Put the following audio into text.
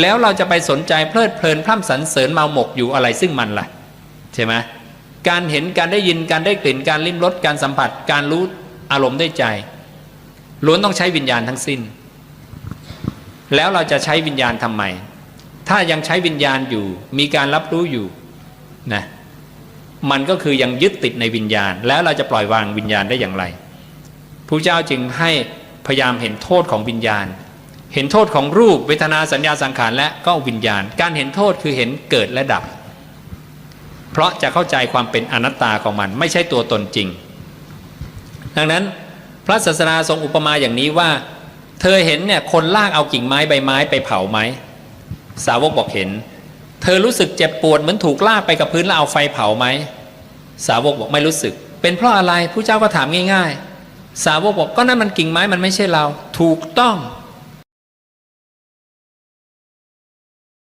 แล้วเราจะไปสนใจเพลิดเพลินพร่ำสรรเสริญเมาหมกอยู่อะไรซึ่งมันล่ะใช่ไหมการเห็นการได้ยินการได้กลิ่นการลิ้มรสการสัมผัส การรู้อารมณ์ได้ใจล้วนต้องใช้วิญญาณทั้งสิ้น แล้วเราจะใช้วิญญาณทำไม ถ้ายังใช้วิญญาณอยู่มีการรับรู้อยู่นะมันก็คือยังยึดติดในวิญญาณ แล้วเราจะปล่อยวางวิญญาณได้อย่างไรพระเจ้าจึงให้พยายามเห็นโทษของวิญญาณ เห็นโทษของรูปเวทนาสัญญาสังขารและก็วิญญาณ การเห็นโทษคือเห็นเกิดและดับ เพราะจะเข้าใจความเป็นอนัตตาของมัน ไม่ใช่ตัวตนจริง ดังนั้นพระศาสนาทรงอุปมาอย่างนี้ว่า เธอเห็นเนี่ยคนลากเอากิ่งไม้ใบไม้ไปเผาไหมสาวกบอกเห็น เธอรู้สึกเจ็บปวดเหมือนถูกลากไปกับพื้นแล้วเอาไฟเผาไหมสาวกบอกไม่รู้สึก เป็นเพราะอะไรผู้เจ้าก็ถามง่าย ๆ สาวกบอกก็นั่นมันกิ่งไม้มันไม่ใช่เรา ถูกต้อง